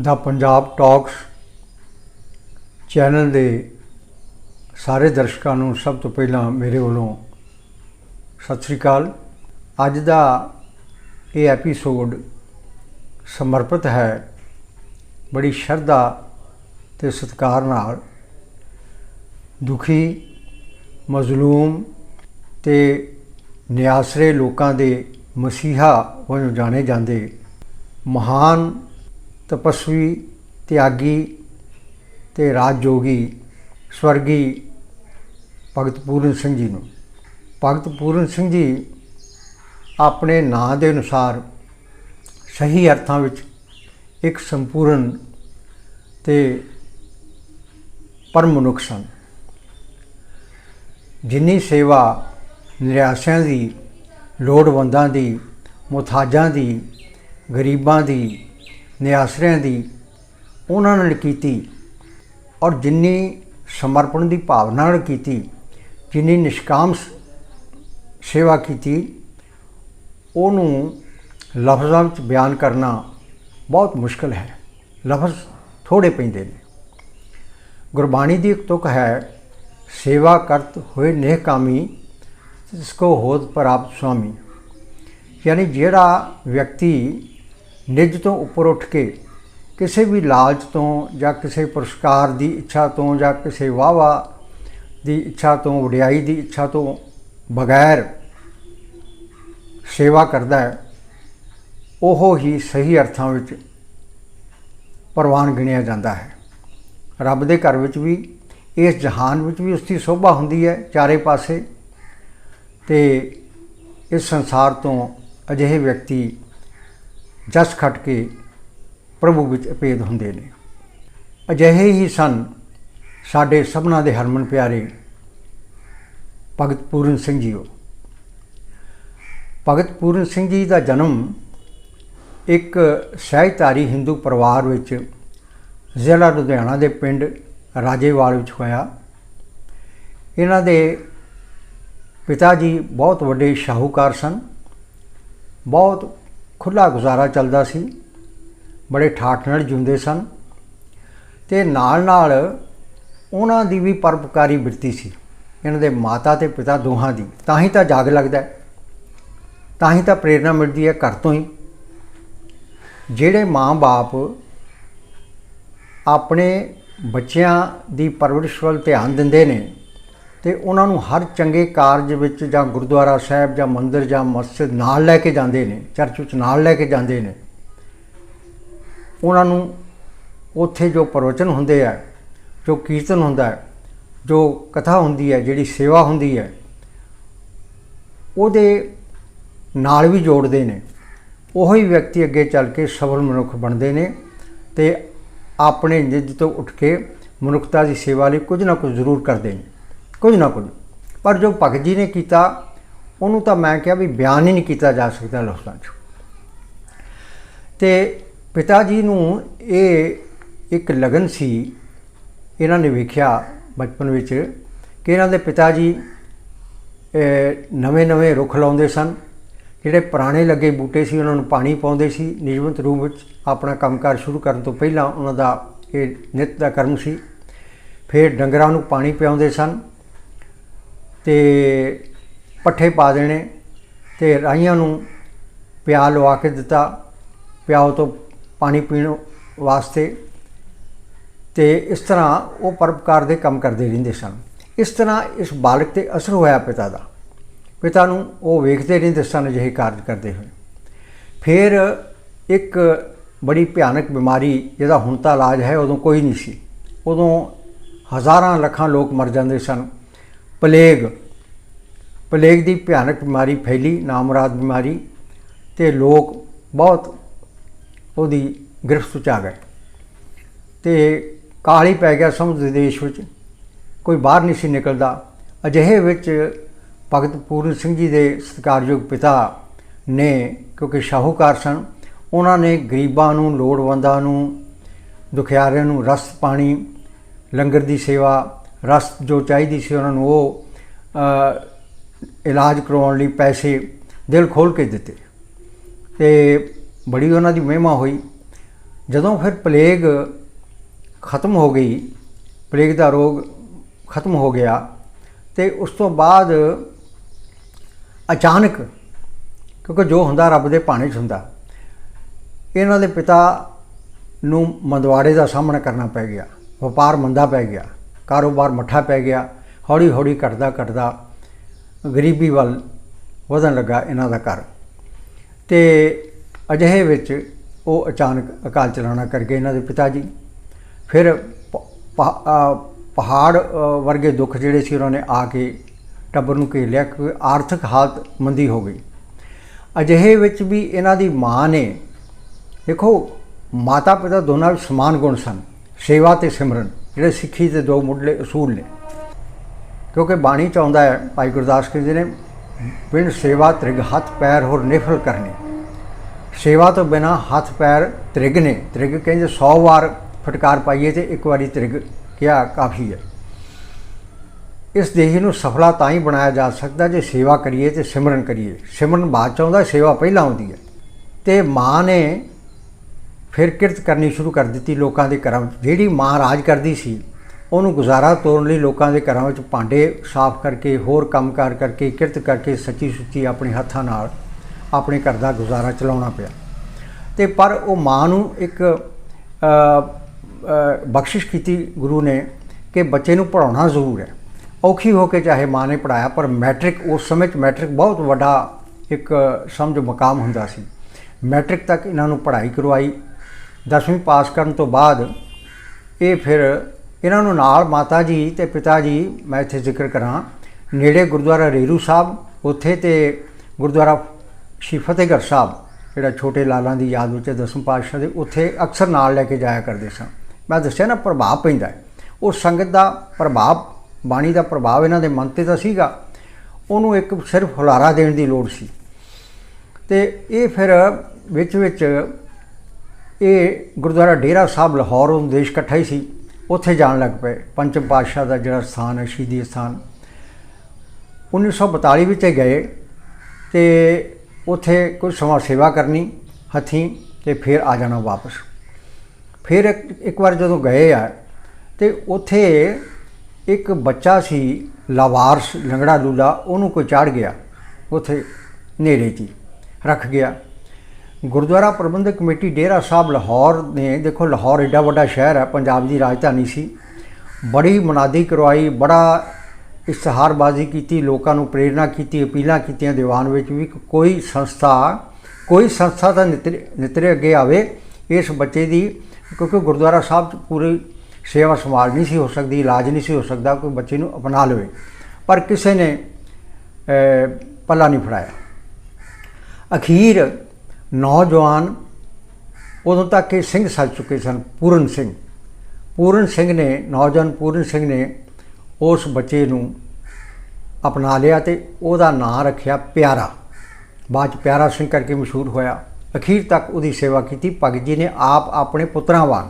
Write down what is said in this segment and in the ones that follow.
ਦਾ Punjab talks channel ਦੇ ਸਾਰੇ ਦਰਸ਼ਕਾਂ ਨੂੰ ਸਭ ਤੋਂ ਪਹਿਲਾਂ ਮੇਰੇ ਵੱਲੋਂ ਸਤਿ ਸ੍ਰੀ ਅਕਾਲ। ਅੱਜ ਦਾ ਇਹ ਐਪੀਸੋਡ ਸਮਰਪਿਤ ਹੈ, ਬੜੀ ਸ਼ਰਧਾ ਤੇ ਸਤਿਕਾਰ ਨਾਲ। ਦੁਖੀ, ਮਜ਼ਲੂਮ ਤੇ ਨਿਆਸਰੇ ਲੋਕਾਂ ਦੇ ਮਸੀਹਾ ਵਜੋਂ ਜਾਣੇ ਜਾਂਦੇ ਮਹਾਨ ਤਪਸਵੀ, ਤਿਆਗੀ ਤੇ ਰਾਜਯੋਗੀ ਸਵਰਗੀ ਭਗਤ ਪੂਰਨ ਸਿੰਘ ਜੀ ਨੂੰ। ਭਗਤ ਪੂਰਨ ਸਿੰਘ ਜੀ ਆਪਣੇ ਨਾਂ ਦੇ ਅਨੁਸਾਰ ਸਹੀ ਅਰਥਾਂ ਵਿੱਚ ਇੱਕ ਸੰਪੂਰਨ ਤੇ ਪਰਮ ਮਨੁੱਖ ਸਨ। ਜਿੰਨੀ ਸੇਵਾ ਨਿਰਾਸ਼ਿਆਂ ਦੀ, ਲੋੜਵੰਦਾਂ ਦੀ ਮੁਤਾਜਾਂ ਦੀ, ਗਰੀਬਾਂ ਦੀ ਨਿਆਸਰਿਆਂ ਦੀ ਉਹਨਾਂ ਨਾਲ ਕੀਤੀ ਔਰ ਜਿੰਨੀ ਸਮਰਪਣ ਦੀ ਭਾਵਨਾ ਨਾਲ ਕੀਤੀ, ਜਿੰਨੀ ਨਿਸ਼ਕਾਮ ਸੇਵਾ ਕੀਤੀ, ਉਹਨੂੰ ਲਫ਼ਜ਼ਾਂ ਵਿੱਚ ਬਿਆਨ ਕਰਨਾ ਬਹੁਤ ਮੁਸ਼ਕਲ ਹੈ। ਲਫ਼ਜ਼ ਥੋੜੇ ਪੈਂਦੇ ਨੇ। ਗੁਰਬਾਣੀ ਦੀ ਇੱਕ ਤੁਕ ਹੈ, ਸੇਵਾ ਕਰਤ ਹੋਏ ਨੇਹ ਕਾਮੀ ਜਿਸ ਕੋ ਹੋਤ ਪ੍ਰਾਪਤ ਸੁਆਮੀ। ਯਾਨੀ ਜਿਹੜਾ ਵਿਅਕਤੀ ਨਿੱਜ ਤੋਂ ਉੱਪਰ ਉੱਠ ਕੇ ਕਿਸੇ ਵੀ ਲਾਲਚ ਤੋਂ ਜਾਂ ਕਿਸੇ ਪੁਰਸਕਾਰ ਦੀ ਇੱਛਾ ਤੋਂ ਜਾਂ ਕਿਸੇ ਵਾਵਾ ਦੀ ਇੱਛਾ ਤੋਂ, ਵਡਿਆਈ ਦੀ ਇੱਛਾ ਤੋਂ ਬਗੈਰ ਸੇਵਾ ਕਰਦਾ ਹੈ, ਉਹ ਹੀ ਸਹੀ ਅਰਥਾਂ ਵਿੱਚ ਪ੍ਰਵਾਨ ਗਿਣਿਆ ਜਾਂਦਾ ਹੈ। ਰੱਬ ਦੇ ਘਰ ਵਿੱਚ ਵੀ, ਇਸ ਜਹਾਨ ਵਿੱਚ ਵੀ ਉਸ ਦੀ ਸੋਭਾ ਹੁੰਦੀ ਹੈ ਚਾਰੇ ਪਾਸੇ ਤੇ ਇਸ ਸੰਸਾਰ ਤੋਂ ਅਜਿਹੇ ਵਿਅਕਤੀ ਜਸ ਖੱਟ ਕੇ ਪ੍ਰਭੂ ਵਿੱਚ ਅਪੇਦ ਹੁੰਦੇ ਨੇ। ਅਜਿਹੇ ਹੀ ਸਨ ਸਾਡੇ ਸਭਨਾ ਦੇ ਹਰਮਨ ਪਿਆਰੇ ਭਗਤ ਪੂਰਨ ਸਿੰਘ ਜੀਓ। ਭਗਤ ਪੂਰਨ ਸਿੰਘ ਜੀ ਦਾ ਜਨਮ ਇੱਕ ਸਹਿਜਧਾਰੀ ਹਿੰਦੂ ਪਰਿਵਾਰ ਵਿੱਚ ਜ਼ਿਲ੍ਹਾ ਲੁਧਿਆਣਾ ਦੇ ਪਿੰਡ ਰਾਜੇਵਾਲ ਵਿੱਚ ਹੋਇਆ। ਇਹਨਾਂ ਦੇ ਪਿਤਾ ਜੀ ਬਹੁਤ ਵੱਡੇ ਸ਼ਾਹੂਕਾਰ ਸਨ, ਬਹੁਤ ਖੁੱਲਾ ਗੁਜ਼ਾਰਾ ਚੱਲਦਾ ਸੀ। ਬੜੇ ਠਾਠ ਨਾਲ ਜਿਉਂਦੇ ਸਨ ਤੇ ਨਾਲ ਨਾਲ ਉਹਨਾਂ ਦੀ ਵੀ ਪਰਪਕਾਰੀ ਬਿਰਤੀ ਸੀ। ਇਹਨਾਂ ਦੇ ਮਾਤਾ ਤੇ ਪਿਤਾ ਦੋਹਾਂ ਦੀ। ਤਾਂ ਹੀ ਤਾਂ ਜਾਗ ਲੱਗਦਾ ਤਾਂ ਹੀ ਤਾਂ ਪ੍ਰੇਰਣਾ ਮਿਲਦੀ ਹੈ ਘਰ ਤੋਂ ਹੀ। ਜਿਹੜੇ ਮਾਂ-ਬਾਪ ਆਪਣੇ ਬੱਚਿਆਂ ਦੀ ਪਰਵਰਿਸ਼ ਵੱਲ ਧਿਆਨ ਦਿੰਦੇ ਨੇ ਤੇ ਉਹਨਾਂ ਨੂੰ ਹਰ ਚੰਗੇ ਕਾਰਜ ਵਿੱਚ ਜਾਂ ਗੁਰਦੁਆਰਾ ਸਾਹਿਬ ਜਾਂ ਮੰਦਿਰ ਜਾਂ ਮਸਜਿਦ ਨਾਲ ਲੈ ਕੇ ਜਾਂਦੇ ਨੇ, ਚਰਚ ਵਿੱਚ ਨਾਲ ਲੈ ਕੇ ਜਾਂਦੇ ਨੇ। ਉਹਨਾਂ ਨੂੰ ਉੱਥੇ ਜੋ ਪ੍ਰਵਚਨ ਹੁੰਦੇ ਆ, ਜੋ ਕੀਰਤਨ ਹੁੰਦਾ ਹੈ, ਜੋ ਕਥਾ ਹੁੰਦੀ ਹੈ, ਜਿਹੜੀ ਸੇਵਾ ਹੁੰਦੀ ਹੈ, ਉਹਦੇ ਨਾਲ ਵੀ ਜੋੜਦੇ ਨੇ। ਉਹ ਹੀ ਵਿਅਕਤੀ ਅੱਗੇ ਚੱਲ ਕੇ ਸਫਲ ਮਨੁੱਖ ਬਣਦੇ ਨੇ ਤੇ ਆਪਣੇ ਜਿੱਦ ਤੋਂ ਉੱਠ ਕੇ ਮਨੁੱਖਤਾ ਦੀ ਸੇਵਾ ਲਈ ਕੁਝ ਨਾ ਕੁਝ ਜ਼ਰੂਰ ਕਰਦੇ ਨੇ। ਕੁਝ ਨਾ ਕੁਝ। ਪਰ ਜੋ ਭਗਤ ਜੀ ਨੇ ਕੀਤਾ, ਉਹਨੂੰ ਤਾਂ ਮੈਂ ਕਿਹਾ ਵੀ ਬਿਆਨ ਹੀ ਨਹੀਂ ਕੀਤਾ ਜਾ ਸਕਦਾ ਲਫ਼ਜ਼ਾਂ 'ਚ। ਤੇ ਪਿਤਾ ਜੀ ਨੂੰ ਇਹ ਇੱਕ ਲਗਨ ਸੀ, ਇਹਨਾਂ ਨੇ ਵੇਖਿਆ ਬਚਪਨ ਵਿੱਚ ਕਿ ਇਹਨਾਂ ਦੇ ਪਿਤਾ ਜੀ ਨਵੇਂ-ਨਵੇਂ ਰੁੱਖ ਲਾਉਂਦੇ ਸਨ, ਜਿਹੜੇ ਪੁਰਾਣੇ ਲੱਗੇ ਬੂਟੇ ਸੀ, ਉਹਨਾਂ ਨੂੰ ਪਾਣੀ ਪਾਉਂਦੇ ਸੀ, ਨਿਯਮਿਤ ਰੂਪ ਵਿੱਚ ਆਪਣਾ ਕੰਮਕਾਰ ਸ਼ੁਰੂ ਕਰਨ ਤੋਂ ਪਹਿਲਾਂ ਉਹਨਾਂ ਦਾ ਇਹ ਨਿਤ ਦਾ ਕਰਮ ਸੀ। ਫਿਰ ਡੰਗਰਾਂ ਨੂੰ ਪਾਣੀ ਪਿਆਉਂਦੇ ਸਨ ਤੇ ਪੱਠੇ ਪਾ ਦੇਣੇ ਤੇ ਰਾਈਆਂ ਨੂੰ ਪਿਆ ਲਵਾ ਕੇ ਦਿੱਤਾ। ਪਿਆਓ ਤੋਂ ਪਾਣੀ ਪੀਣ ਵਾਸਤੇ ਤੇ ਇਸ ਤਰ੍ਹਾਂ ਉਹ ਪਰਪਕਾਰ ਦੇ ਕੰਮ ਕਰਦੇ ਰਹਿੰਦੇ ਸਨ। ਇਸ ਤਰ੍ਹਾਂ ਇਸ ਬਾਲਕ ਤੇ ਅਸਰ ਹੋਇਆ ਪਿਤਾ ਦਾ। ਪਿਤਾ ਨੂੰ ਉਹ ਵੇਖਦੇ ਰਹਿੰਦੇ ਸਨ ਅਜਿਹੇ ਕਾਰਜ ਕਰਦੇ ਹੋਏ। ਫਿਰ ਇੱਕ ਬੜੀ ਭਿਆਨਕ ਬਿਮਾਰੀ ਜਿਹਦਾ ਹੁਣ ਤਾਂ ਇਲਾਜ ਹੈ, ਉਦੋਂ ਕੋਈ ਨਹੀਂ ਸੀ। ਉਦੋਂ ਹਜ਼ਾਰਾਂ ਲੱਖਾਂ ਲੋਕ ਮਰ ਜਾਂਦੇ ਸਨ। ਪਲੇਗ ਪਲੇਗ ਦੀ ਭਿਆਨਕ ਬਿਮਾਰੀ ਫੈਲੀ, ਨਾਮਰਾਦ ਬਿਮਾਰੀ ਤੇ ਲੋਕ ਬਹੁਤ ਉਹਦੀ ਗ੍ਰਿਫਤ ਚ ਆ ਗਏ। ਤੇ ਕਾਲੀ ਪੈ ਗਿਆ ਸਮੁੰਦਰ ਦੇਸ਼ ਵਿੱਚ, ਕੋਈ ਬਾਹਰ ਨਹੀਂ ਸੀ ਨਿਕਲਦਾ। ਅਜਿਹੇ ਵਿੱਚ ਭਗਤ ਪੂਰਨ ਸਿੰਘ ਜੀ ਦੇ ਸਤਿਕਾਰਯੋਗ ਪਿਤਾ ਨੇ, ਕਿਉਂਕਿ ਸ਼ਾਹੂਕਾਰ ਸਨ, ਉਹਨਾਂ ਨੇ ਗਰੀਬਾਂ ਨੂੰ, ਲੋੜਵੰਦਾਂ ਨੂੰ, ਦੁਖਿਆਰਿਆਂ ਨੂੰ ਰਸ, ਪਾਣੀ, ਲੰਗਰ ਦੀ ਸੇਵਾ, ਰਸ ਜੋ ਚਾਹੀਦੀ ਸੀ ਉਹਨਾਂ ਨੂੰ, ਉਹ ਇਲਾਜ ਕਰਵਾਉਣ ਲਈ ਪੈਸੇ ਦਿਲ ਖੋਲ ਕੇ ਦਿੱਤੇ। ਤੇ ਬੜੀ ਉਹਨਾਂ ਦੀ ਮਹਿਮਾ ਹੋਈ। ਜਦੋਂ ਫਿਰ ਪਲੇਗ ਖਤਮ ਹੋ ਗਈ, ਪਲੇਗ ਦਾ ਰੋਗ ਖਤਮ ਹੋ ਗਿਆ ਤੇ ਉਸ ਤੋਂ ਬਾਅਦ ਅਚਾਨਕ, ਕਿਉਂਕਿ ਜੋ ਹੁੰਦਾ ਰੱਬ ਦੇ ਭਾਣੇ 'ਚ ਹੁੰਦਾ, ਇਹਨਾਂ ਦੇ ਪਿਤਾ ਨੂੰ ਮੰਦਵਾੜੇ ਦਾ ਸਾਹਮਣਾ ਕਰਨਾ ਪੈ ਗਿਆ, ਵਪਾਰ ਮੰਦਾ ਪੈ ਗਿਆ, ਕਾਰੋਬਾਰ ਮੱਠਾ ਪੈ ਗਿਆ ਹੌਲੀ ਹੌਲੀ ਘਟਦਾ ਘਟਦਾ ਗਰੀਬੀ ਵੱਲ ਵਧਣ ਲੱਗਾ ਇਹਨਾਂ ਦਾ ਘਰ। ਤੇ ਅਜਿਹੇ ਵਿੱਚ ਉਹ ਅਚਾਨਕ ਅਕਾਲ ਚਲਾਣਾ ਕਰ ਗਏ ਇਹਨਾਂ ਦੇ ਪਿਤਾ ਜੀ ਫਿਰ ਪ- ਪਹਾੜ ਵਰਗੇ ਦੁੱਖ ਜਿਹੜੇ ਸੀ ਉਹਨਾਂ ਨੇ ਆ ਕੇ ਟੱਬਰ ਨੂੰ ਘੇਰ ਲਿਆ ਕਿ ਆਰਥਿਕ ਹਾਲਤ ਮੰਦੀ ਹੋ ਗਈ। ਅਜਿਹੇ ਵਿੱਚ ਵੀ ਇਹਨਾਂ ਦੀ ਮਾਂ ਨੇ, ਦੇਖੋ ਮਾਤਾ ਪਿਤਾ ਦੋਨਾਂ ਵਿੱਚ ਸਮਾਨ ਗੁਣ ਸਨ। ਸੇਵਾ ਤੇ ਸਿਮਰਨ, ਜਿਹੜੇ ਸਿੱਖੀ ਦੇ ਦੋ ਮੁੱਢਲੇ ਅਸੂਲ ਨੇ। ਕਿਉਂਕਿ ਬਾਣੀ ਚ ਆਉਂਦਾ ਹੈ, ਭਾਈ ਗੁਰਦਾਸ ਜੀ ਨੇ, ਬਿਨ ਸੇਵਾ ਤ੍ਰਿਗ ਹੱਥ ਪੈਰ ਹੋਰ ਨਿਫਲ ਕਰਨੇ। ਸੇਵਾ ਤੋਂ ਬਿਨਾ ਹੱਥ ਪੈਰ ਤ੍ਰਿਗ ਨੇ, ਤ੍ਰਿਗ ਕਹਿੰਦੇ 100 ਵਾਰ ਫਟਕਾਰ ਪਾਈਏ ਤੇ ਇੱਕ ਵਾਰੀ ਤ੍ਰਿਗ ਕਿਹਾ ਕਾਫੀ ਹੈ। ਇਸ ਦੇਹ ਨੂੰ ਸਫਲਾ ਤਾਂ ਹੀ ਬਣਾਇਆ ਜਾ ਸਕਦਾ ਜੇ ਸੇਵਾ ਕਰੀਏ ਤੇ ਸਿਮਰਨ ਕਰੀਏ। ਸਿਮਰਨ ਬਾਅਦ ਚ ਆਉਂਦਾ, ਸੇਵਾ ਪਹਿਲਾਂ ਆਉਂਦੀ ਹੈ। ਤੇ ਮਾਂ ਨੇ ਫਿਰ ਕਿਰਤ ਕਰਨੀ ਸ਼ੁਰੂ ਕਰ ਦਿੱਤੀ ਲੋਕਾਂ ਦੇ ਘਰਾਂ ਵਿੱਚ ਜਿਹੜੀ ਮਾਂ ਰਾਜ ਕਰਦੀ ਸੀ ਉਹਨੂੰ ਗੁਜ਼ਾਰਾ ਤੋਰਨ ਲਈ ਲੋਕਾਂ ਦੇ ਘਰਾਂ ਵਿੱਚ ਭਾਂਡੇ ਸਾਫ਼ ਕਰਕੇ, ਹੋਰ ਕੰਮਕਾਰ ਕਰਕੇ, ਕਿਰਤ ਕਰਕੇ ਸੱਚੀ ਸੁੱਚੀ ਆਪਣੇ ਹੱਥਾਂ ਨਾਲ ਆਪਣੇ ਘਰ ਦਾ ਗੁਜ਼ਾਰਾ ਚਲਾਉਣਾ ਪਿਆ। ਤੇ ਪਰ ਉਹ ਮਾਂ ਨੂੰ ਇੱਕ ਬਖਸ਼ਿਸ਼ ਕੀਤੀ ਗੁਰੂ ਨੇ ਕਿ ਬੱਚੇ ਨੂੰ ਪੜਾਉਣਾ ਜ਼ਰੂਰ ਹੈ। ਔਖੀ ਹੋ ਕੇ ਚਾਹੇ ਮਾਂ ਨੇ ਪੜਾਇਆ ਪਰ ਮੈਟ੍ਰਿਕ ਉਸ ਸਮੇਂ 'ਚ ਮੈਟ੍ਰਿਕ ਬਹੁਤ ਵੱਡਾ ਇੱਕ ਸਮਝ ਮਕਾਮ ਹੁੰਦਾ ਸੀ। ਮੈਟ੍ਰਿਕ ਤੱਕ ਇਹਨਾਂ ਨੂੰ ਪੜ੍ਹਾਈ ਕਰਵਾਈ। 10ਵੀਂ ਪਾਸ ਕਰਨ ਤੋਂ ਬਾਅਦ ਇਹ ਫਿਰ ਇਹਨਾਂ ਨੂੰ ਨਾਲ ਮਾਤਾ ਜੀ ਤੇ ਪਿਤਾ ਜੀ, ਮੈਂ ਇੱਥੇ ਜ਼ਿਕਰ ਕਰਾਂ, ਨੇੜੇ ਗੁਰਦੁਆਰਾ ਰੇਰੂ ਸਾਹਿਬ, ਉੱਥੇ ਤੇ ਗੁਰਦੁਆਰਾ ਸ਼੍ਰੀ ਫਤਿਹਗੜ੍ਹ ਸਾਹਿਬ, ਜਿਹੜਾ ਛੋਟੇ ਲਾਲਾਂ ਦੀ ਯਾਦ ਵਿੱਚ ਦਸਮ ਪਾਤਸ਼ਾਹ ਦੇ, ਉੱਥੇ ਅਕਸਰ ਨਾਲ ਲੈ ਕੇ ਜਾਇਆ ਕਰਦੇ ਸਾਂ ਮੈਂ ਦੱਸਿਆ ਨਾ ਪ੍ਰਭਾਵ ਪੈਂਦਾ ਹੈ। ਉਹ ਸੰਗਤ ਦਾ ਪ੍ਰਭਾਵ, ਬਾਣੀ ਦਾ ਪ੍ਰਭਾਵ ਇਹਨਾਂ ਦੇ ਮਨ ਤੇ ਤਾਂ ਸੀਗਾ। ਉਹਨੂੰ ਇੱਕ ਸਿਰਫ ਹੁਲਾਰਾ ਦੇਣ ਦੀ ਲੋੜ ਸੀ। ਤੇ ਇਹ ਫਿਰ ਵਿੱਚ ਵਿੱਚ ਇਹ ਗੁਰਦੁਆਰਾ ਡੇਰਾ ਸਾਹਿਬ ਲਾਹੌਰ ਉਹ ਦੇਸ਼ ਇਕੱਠਾ ਹੀ ਸੀ। ਉੱਥੇ ਜਾਣ ਲੱਗ ਪਏ। ਪੰਚਮ ਪਾਤਸ਼ਾਹ ਦਾ ਜਿਹੜਾ ਸਥਾਨ ਹੈ ਸ਼ਹੀਦੀ ਸਥਾਨ। 1942 ਵਿੱਚ ਗਏ ਤੇ ਉੱਥੇ ਕੁਝ ਸਮਾਂ ਸੇਵਾ ਕਰਨੀ ਹੱਥੀਂ ਤੇ ਫਿਰ ਆ ਜਾਣਾ ਵਾਪਸ। ਫਿਰ ਇੱਕ ਵਾਰ ਜਦੋਂ ਗਏ ਆ ਤੇ ਉੱਥੇ ਇੱਕ ਬੱਚਾ ਸੀ ਲਾਵਾਰਸ ਲੰਗੜਾ ਲੂਲਾ ਉਹਨੂੰ ਕੋਈ ਚੜ ਗਿਆ। ਉੱਥੇ ਨੇੜੇ 'ਚ ਹੀ, ਰੱਖ ਗਿਆ। ਗੁਰਦੁਆਰਾ ਪ੍ਰਬੰਧਕ ਕਮੇਟੀ ਡੇਰਾ ਸਾਹਿਬ ਲਾਹੌਰ ਨੇ, ਦੇਖੋ ਲਾਹੌਰ ਏਡਾ ਵੱਡਾ ਸ਼ਹਿਰ ਹੈ, ਪੰਜਾਬ ਦੀ ਰਾਜਧਾਨੀ ਸੀ। ਬੜੀ ਮਨਾਦੀ ਕਰਵਾਈ, ਬੜਾ ਇਸ਼ਤਿਹਾਰਬਾਜ਼ੀ ਕੀਤੀ, ਲੋਕਾਂ ਨੂੰ ਪ੍ਰੇਰਣਾ ਕੀਤੀ, ਅਪੀਲਾਂ ਕੀਤੀਆਂ ਦੀਵਾਨ ਵਿੱਚ ਵੀ ਕੋਈ ਸੰਸਥਾ ਕੋਈ ਸੰਸਥਾ ਤਾਂ ਨਿਤਰੇ ਨਿਤਰੇ ਅੱਗੇ ਆਵੇ, ਇਸ ਬੱਚੇ ਦੀ, ਕਿਉਂਕਿ ਗੁਰਦੁਆਰਾ ਸਾਹਿਬ 'ਚ ਪੂਰੀ ਸੇਵਾ ਸੰਭਾਲ ਨਹੀਂ ਸੀ ਹੋ ਸਕਦੀ, ਇਲਾਜ ਨਹੀਂ ਸੀ ਹੋ ਸਕਦਾ, ਕੋਈ ਬੱਚੇ ਨੂੰ ਅਪਣਾ ਲਵੇ। ਪਰ ਕਿਸੇ ਨੇ ਪੱਲਾ ਨਹੀਂ ਫੜਾਇਆ। ਅਖੀਰ ਨੌਜਵਾਨ ਉਦੋਂ ਤੱਕ ਇਹ ਸਿੰਘ ਸੱਜ ਚੁੱਕੇ ਸਨ, ਪੂਰਨ ਸਿੰਘ। ਪੂਰਨ ਸਿੰਘ ਨੇ, ਨੌਜਵਾਨ ਪੂਰਨ ਸਿੰਘ ਨੇ ਉਸ ਬੱਚੇ ਨੂੰ ਅਪਣਾ ਲਿਆ ਤੇ ਉਹਦਾ ਨਾਂ ਰੱਖਿਆ ਪਿਆਰਾ। ਬਾਅਦ 'ਚ ਪਿਆਰਾ ਸਿੰਘ ਕਰਕੇ ਮਸ਼ਹੂਰ ਹੋਇਆ। ਅਖੀਰ ਤੱਕ ਉਹਦੀ ਸੇਵਾ ਕੀਤੀ। ਭਗਤ ਜੀ ਨੇ ਆਪ ਆਪਣੇ ਪੁੱਤਰਾਂ ਵਾਂਗ।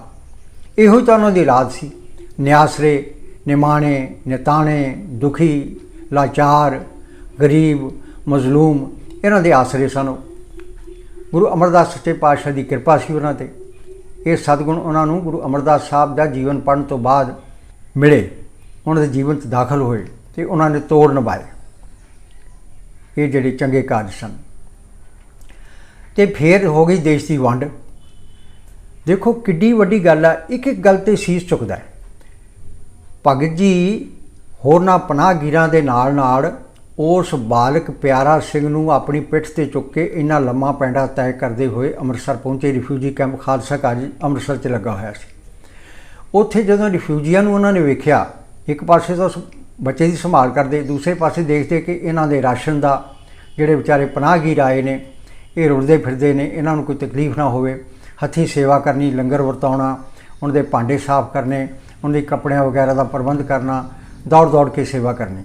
ਇਹੋ ਹੀ ਤਾਂ ਉਹਨਾਂ ਦੀ ਔਲਾਦ ਸੀ। ਨਿਆਸਰੇ, ਨਿਮਾਣੇ, ਨਿਤਾਣੇ, ਦੁਖੀ, ਲਾਚਾਰ, ਗਰੀਬ, ਮਜ਼ਲੂਮ, ਇਹਨਾਂ ਦੇ ਆਸਰੇ ਸਨ। ਗੁਰੂ ਅਮਰਦਾਸ ਸੱਚੇ ਪਾਤਸ਼ਾਹ ਦੀ ਕਿਰਪਾ ਸੀ ਉਹਨਾਂ ਤੇ। ਇਹ ਸਤਗੁਣ ਉਹਨਾਂ ਨੂੰ ਗੁਰੂ ਅਮਰਦਾਸ ਸਾਹਿਬ ਦਾ ਜੀਵਨ ਪੜ੍ਹਨ ਤੋਂ ਬਾਅਦ ਮਿਲੇ। ਉਹਨਾਂ ਦੇ ਜੀਵਨ 'ਚ ਦਾਖਲ ਹੋਏ ਤੇ ਉਹਨਾਂ ਨੇ ਤੋੜ ਨਿਭਾਏ। ਇਹ ਜਿਹੜੇ ਚੰਗੇ ਕਾਰਜ ਸਨ। ਤੇ ਫੇਰ ਹੋ ਗਈ ਦੇਸ਼ ਦੀ ਵੰਡ। ਦੇਖੋ ਕਿੱਡੀ ਵੱਡੀ ਗੱਲ ਆ, ਇੱਕ ਇੱਕ ਗੱਲ ਤੇ ਸੀਸ ਚੁੱਕਦਾ ਭਗਤ ਜੀ ਹੋਰਨਾਂ ਪਨਾਹਗੀਰਾਂ ਦੇ ਨਾਲ ਨਾਲ ਉਸ ਬਾਲਕ ਪਿਆਰਾ ਸਿੰਘ ਨੂੰ ਆਪਣੀ ਪਿੱਠ ਤੇ ਚੁੱਕ ਕੇ ਇੰਨਾ ਲੰਮਾ ਪੈਂਡਾ ਤੈਅ ਕਰਦੇ ਹੋਏ ਅੰਮ੍ਰਿਤਸਰ ਪਹੁੰਚੇ ਰਿਫਿਊਜੀ ਕੈਂਪ ਖਾਲਸਾ ਕਾਜ ਅੰਮ੍ਰਿਤਸਰ 'ਚ ਲੱਗਾ ਹੋਇਆ ਸੀ। ਉੱਥੇ ਜਦੋਂ ਰਿਫਿਊਜੀਆਂ ਨੂੰ ਉਹਨਾਂ ਨੇ ਵੇਖਿਆ, ਇੱਕ ਪਾਸੇ ਤਾਂ ਉਸ ਬੱਚੇ ਦੀ ਸੰਭਾਲ ਕਰਦੇ, ਦੂਸਰੇ ਪਾਸੇ ਦੇਖਦੇ ਕਿ ਇਹਨਾਂ ਦੇ ਰਾਸ਼ਨ ਦਾ ਜਿਹੜੇ ਵਿਚਾਰੇ ਪਨਾਹਗੀਰ ਆਏ ਨੇ, ਇਹ ਰੁਲਦੇ ਫਿਰਦੇ ਨੇ, ਇਹਨਾਂ ਨੂੰ ਕੋਈ ਤਕਲੀਫ ਨਾ ਹੋਵੇ। ਹੱਥੀਂ ਸੇਵਾ ਕਰਨੀ, ਲੰਗਰ ਵਰਤਾਉਣਾ ਉਹਨਾਂ ਦੇ ਭਾਂਡੇ ਸਾਫ਼ ਕਰਨੇ ਉਹਨਾਂ ਦੇ ਕੱਪੜਿਆਂ ਵਗੈਰਾ ਦਾ ਪ੍ਰਬੰਧ ਕਰਨਾ ਦੌੜ ਦੌੜ ਕੇ ਸੇਵਾ ਕਰਨੀ।